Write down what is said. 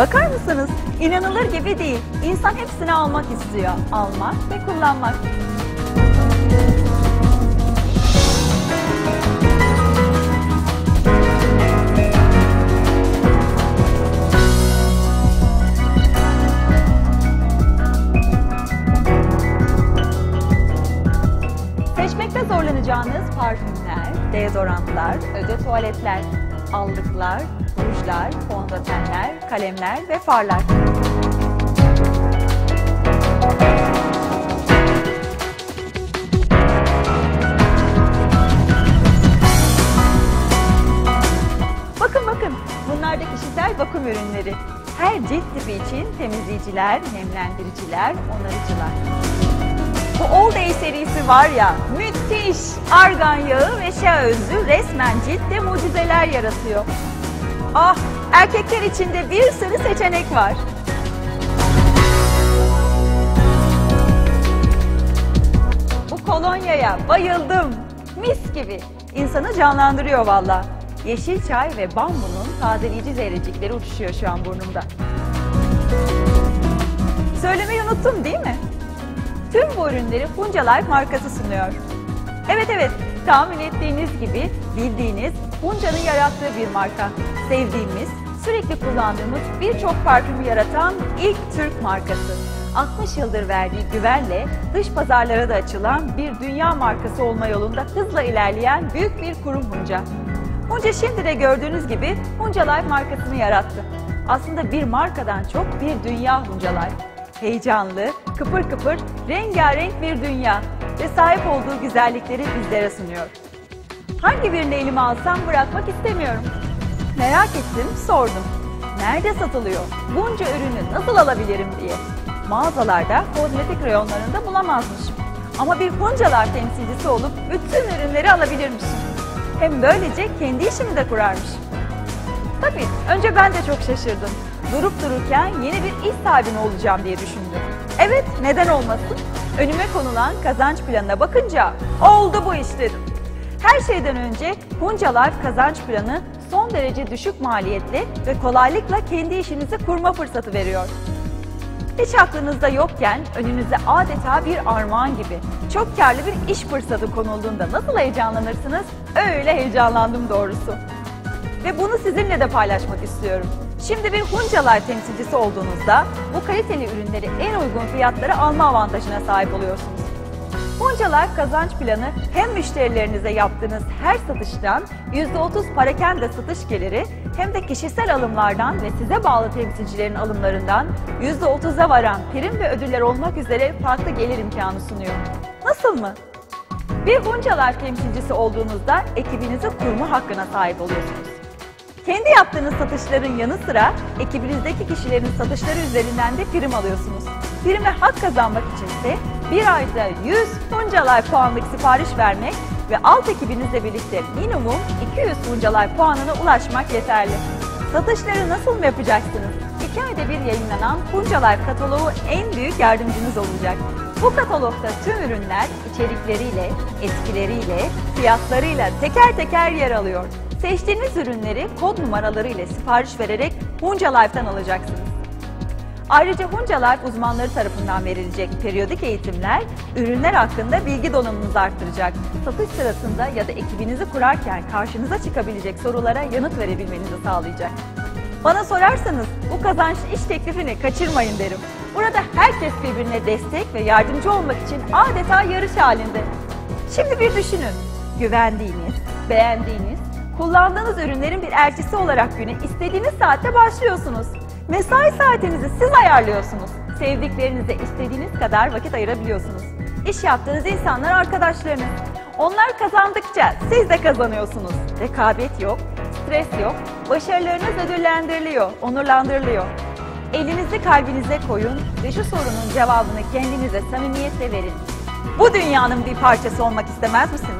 Bakar mısınız? İnanılır gibi değil. İnsan hepsini almak istiyor. Almak ve kullanmak. Seçmekte zorlanacağınız parfümler, deodorantlar, öde tuvaletler, allıklar, rujlar, fondötenler, kalemler ve farlar. Bakın bakın bunlar da kişisel bakım ürünleri. Her cilt tipi için temizleyiciler, nemlendiriciler, onarıcılar. Bu All Day serisi var ya müthiş. Argan yağı ve şea özü resmen ciltte mucizeler yaratıyor. Ah erkekler için de bir sürü seçenek var. Bu kolonyaya bayıldım. Mis gibi. İnsanı canlandırıyor valla. Yeşil çay ve bambunun tazeleyici zerrecikleri uçuşuyor şu an burnumda. Söylemeyi unuttum değil mi? Tüm bu ürünleri Hunca Life markası sunuyor. Evet evet, tahmin ettiğiniz gibi bildiğiniz Hunca'nın yarattığı bir marka. Sevdiğimiz, sürekli kullandığımız birçok parfümü yaratan ilk Türk markası. 60 yıldır verdiği güvenle dış pazarlara da açılan bir dünya markası olma yolunda hızla ilerleyen büyük bir kurum Hunca. Hunca şimdi de gördüğünüz gibi Hunca Life markasını yarattı. Aslında bir markadan çok bir dünya Hunca Life heyecanlı, kıpır kıpır, rengarenk bir dünya ve sahip olduğu güzellikleri bizlere sunuyor. Hangi birini elime alsam bırakmak istemiyorum. Merak ettim, sordum. Nerede satılıyor? Bunca ürünü nasıl alabilirim diye. Mağazalarda, kozmetik reyonlarında bulamazmışım. Ama bir Huncalar temsilcisi olup bütün ürünleri alabilirmişim. Hem böylece kendi işimi de kurarmışım. Tabii önce ben de çok şaşırdım. Durup dururken yeni bir iş sahibi olacağım diye düşündüm. Evet neden olmasın? Önüme konulan kazanç planına bakınca oldu bu iş dedim. Her şeyden önce Hunca Life kazanç planı son derece düşük maliyetli ve kolaylıkla kendi işinizi kurma fırsatı veriyor. Hiç aklınızda yokken önünüze adeta bir armağan gibi çok karlı bir iş fırsatı konulduğunda nasıl heyecanlanırsınız? Öyle heyecanlandım doğrusu. Ve bunu sizinle de paylaşmak istiyorum. Şimdi bir Huncalar temsilcisi olduğunuzda bu kaliteli ürünleri en uygun fiyatlara alma avantajına sahip oluyorsunuz. Huncalar kazanç planı hem müşterilerinize yaptığınız her satıştan %30 parakende satış geliri hem de kişisel alımlardan ve size bağlı temsilcilerin alımlarından %30'a varan prim ve ödüller olmak üzere farklı gelir imkanı sunuyor. Nasıl mı? Bir Huncalar temsilcisi olduğunuzda ekibinizi kurma hakkına sahip oluyorsunuz. Kendi yaptığınız satışların yanı sıra ekibinizdeki kişilerin satışları üzerinden de prim alıyorsunuz. Prime hak kazanmak içinse bir ayda 100 Huncalay puanlık sipariş vermek ve alt ekibinizle birlikte minimum 200 Huncalay puanına ulaşmak yeterli. Satışları nasıl mı yapacaksınız? İki ayda bir yayınlanan Huncalay kataloğu en büyük yardımcınız olacak. Bu katalogda tüm ürünler içerikleriyle, etkileriyle, fiyatlarıyla teker teker yer alıyor. Seçtiğiniz ürünleri kod numaraları ile sipariş vererek Hunca Life'tan alacaksınız. Ayrıca Hunca Life uzmanları tarafından verilecek periyodik eğitimler ürünler hakkında bilgi donanımınızı arttıracak. Satış sırasında ya da ekibinizi kurarken karşınıza çıkabilecek sorulara yanıt verebilmenizi sağlayacak. Bana sorarsanız bu kazançlı iş teklifini kaçırmayın derim. Burada herkes birbirine destek ve yardımcı olmak için adeta yarış halinde. Şimdi bir düşünün. Güvendiğiniz, beğendiğiniz, kullandığınız ürünlerin bir elçisi olarak güne istediğiniz saatte başlıyorsunuz. Mesai saatinizi siz ayarlıyorsunuz. Sevdiklerinize istediğiniz kadar vakit ayırabiliyorsunuz. İş yaptığınız insanlar arkadaşlarınız. Onlar kazandıkça siz de kazanıyorsunuz. Rekabet yok, stres yok, başarılarınız ödüllendiriliyor, onurlandırılıyor. Elinizi kalbinize koyun ve şu sorunun cevabını kendinize samimiyetle verin. Bu dünyanın bir parçası olmak istemez misiniz?